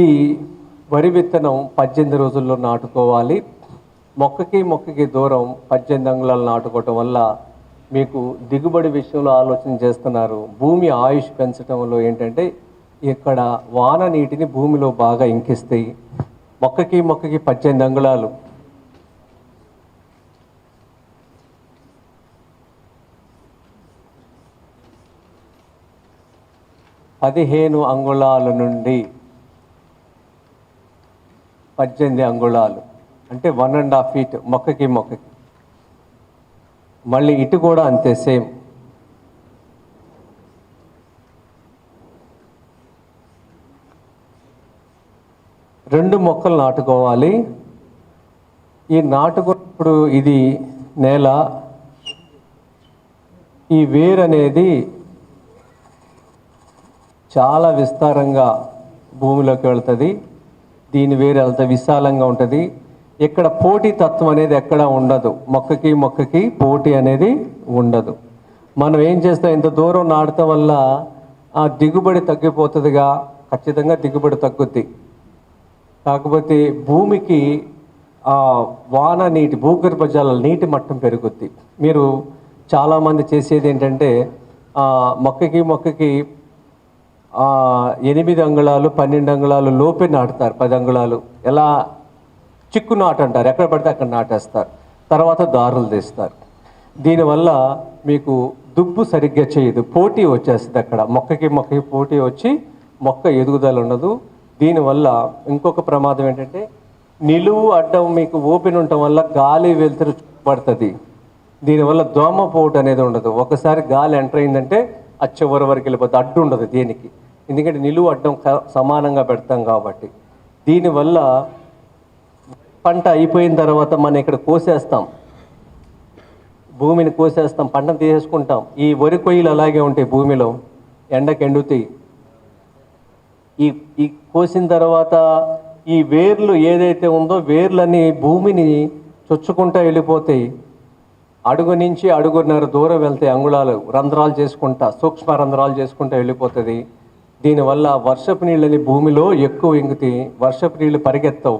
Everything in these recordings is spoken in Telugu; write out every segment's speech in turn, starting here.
ఈ వరి విత్తనం పద్దెనిమిది రోజుల్లో నాటుకోవాలి. మొక్కకి మొక్కకి దూరం పద్దెనిమిది అంగుళాలు నాటుకోవటం వల్ల మీకు దిగుబడి విషయంలో ఆలోచన చేస్తున్నారు. భూమి ఆయుష్ పెంచడంలో ఏంటంటే ఇక్కడ వాన నీటిని భూమిలో బాగా ఇంకిస్తాయి. మొక్కకి మొక్కకి పద్దెనిమిది అంగుళాలు. పదిహేను అంగుళాల నుండి పద్దెనిమిది అంగుళాలు. అంటే వన్ అండ్ హాఫ్ ఫీట్ మొక్కకి మొక్కకి. మళ్ళీ ఇటు కూడా అంతే సేమ్ రెండు మొక్కలు నాటుకోవాలి. ఈ నాటుకున్నప్పుడు ఇది నేల ఈ వేరు అనేది చాలా విస్తారంగా భూమిలోకి వెళ్తుంది. దీని వేరు అంత విశాలంగా ఉంటుంది. ఇక్కడ పోటీ తత్వం అనేది ఎక్కడ ఉండదు. మొక్కకి మొక్కకి పోటీ అనేది ఉండదు. మనం ఏం చేస్తాం ఇంత దూరం నాటడం వల్ల ఆ దిగుబడి తగ్గిపోతుందిగా. ఖచ్చితంగా దిగుబడి తగ్గుద్ది. కాకపోతే భూమికి ఆ వాన నీటి భూగర్భ జలాల నీటి మట్టం పెరుగుద్ది. మీరు చాలామంది చేసేది ఏంటంటే మొక్కకి మొక్కకి ఎనిమిది అంగుళాలు పన్నెండు అంగుళాలు లోపే నాటుతారు పది అంగుళాలు. ఎలా? చిక్కు నాటు అంటారు ఎక్కడ పడితే అక్కడ నాటేస్తారు. తర్వాత దారులు తీస్తారు. దీనివల్ల మీకు దుబ్బు సరిగ్గా చేయదు. పోటీ వచ్చేస్తుంది అక్కడ. మొక్కకి మొక్కకి పోటీ వచ్చి మొక్క ఎదుగుదల ఉండదు. దీనివల్ల ఇంకొక ప్రమాదం ఏంటంటే నిలువు అడ్డం మీకు ఓపెన్ ఉండటం వల్ల గాలి వెలుతురు పడుతుంది. దీనివల్ల దోమ పోటు అనేది ఉండదు. ఒకసారి గాలి ఎంటర్ అయిందంటే ఆ చివరి వరకు వెళ్ళిపోతుంది అడ్డు ఉండదు దేనికి. ఎందుకంటే నిలువు అడ్డం సమానంగా పెడతాం కాబట్టి. దీనివల్ల పంట అయిపోయిన తర్వాత మనం ఇక్కడ కోసేస్తాం. భూమిని కోసేస్తాం పంటను తీసేసుకుంటాం. ఈ వరి కొయ్యలు అలాగే ఉంటాయి భూమిలో ఎండకు ఎండుతాయి. ఈ ఈ కోసిన తర్వాత ఈ వేర్లు ఏదైతే ఉందో వేర్లన్నీ భూమిని చొచ్చుకుంటా వెళ్ళిపోతాయి. అడుగు నుంచి అడుగున్నర దూరం వెళ్తాయి అంగుళాలు రంధ్రాలు చేసుకుంటా సూక్ష్మ రంధ్రాలు చేసుకుంటూ వెళ్ళిపోతుంది దీనివల్ల వర్షపు నీళ్ళని భూమిలో ఎక్కువ ఇంగితే వర్షపు నీళ్ళు పరిగెత్తవు.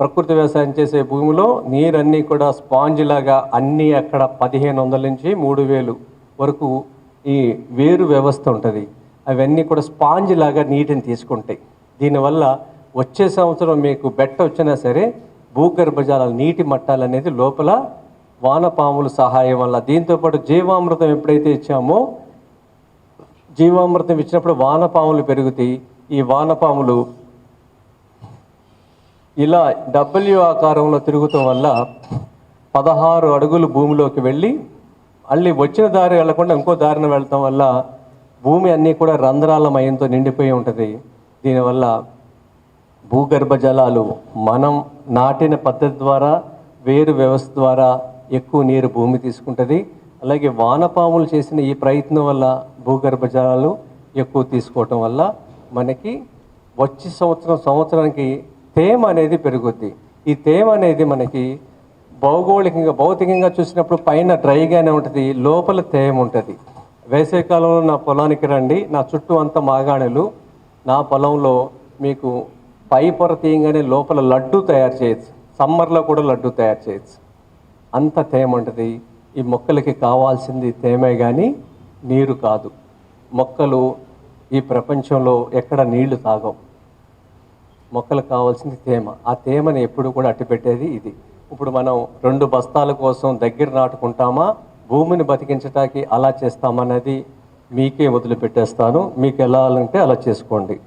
ప్రకృతి వ్యవసాయం చేసే భూమిలో నీరన్నీ కూడా స్పాంజ్ లాగా అన్నీ అక్కడ పదిహేను వందల నుంచి మూడు వేలు వరకు ఈ వేరు వ్యవస్థ ఉంటుంది. అవన్నీ కూడా స్పాంజ్ లాగా నీటిని తీసుకుంటాయి. దీనివల్ల వచ్చే సంవత్సరం మీకు బెట్ట వచ్చినా సరే భూగర్భజాల నీటి మట్టాలు అనేది లోపల వానపాముల సహాయం వల్ల దీంతోపాటు జీవామృతం ఎప్పుడైతే ఇచ్చామో జీవామృతం ఇచ్చినప్పుడు వానపాములు పెరుగుతాయి. ఈ వానపాములు ఇలా డబ్ల్యూ ఆకారంలో తిరుగుతాం వల్ల పదహారు అడుగులు భూమిలోకి వెళ్ళి మళ్ళీ వచ్చిన దారి వెళ్ళకుండా ఇంకో దారిన వెళ్ళటం వల్ల భూమి అన్నీ కూడా రంధ్రాల మయంతో నిండిపోయి ఉంటుంది. దీనివల్ల భూగర్భ జలాలు మనం నాటిన పద్ధతి ద్వారా వేరు వ్యవస్థ ద్వారా ఎక్కువ నీరు భూమి తీసుకుంటుంది. అలాగే వానపాములు చేసిన ఈ ప్రయత్నం వల్ల భూగర్భ జలాలు ఎక్కువ తీసుకోవటం వల్ల మనకి వచ్చే సంవత్సరం సంవత్సరానికి తేమ అనేది పెరుగుద్ది. ఈ తేమ అనేది మనకి భౌగోళికంగా భౌతికంగా చూసినప్పుడు పైన డ్రైగానే ఉంటుంది లోపల తేమ ఉంటుంది. వేసవికాలంలో నా పొలానికి రండి నా చుట్టూ అంతా మాగాణులు. నా పొలంలో మీకు పై పొర తీయంగానే లోపల లడ్డు తయారు చేయొచ్చు. సమ్మర్లో కూడా లడ్డు తయారు చేయొచ్చు. అంత తేమ ఉంటుంది. ఈ మొక్కలకి కావాల్సింది తేమే కానీ నీరు కాదు. మొక్కలు ఈ ప్రపంచంలో ఎక్కడ నీళ్ళు తాగవు. మొక్కలకు కావాల్సింది తేమ. ఆ తేమని ఎప్పుడు కూడా అట్టిపెట్టేది ఇది. ఇప్పుడు మనం రెండు బస్తాల కోసం దగ్గర నాటుకుంటామా? భూమిని బతికించటానికి అలా చేస్తామన్నది మీకే వదిలిపెట్టేస్తాను. మీకు ఎలా అంటే అలా చేసుకోండి.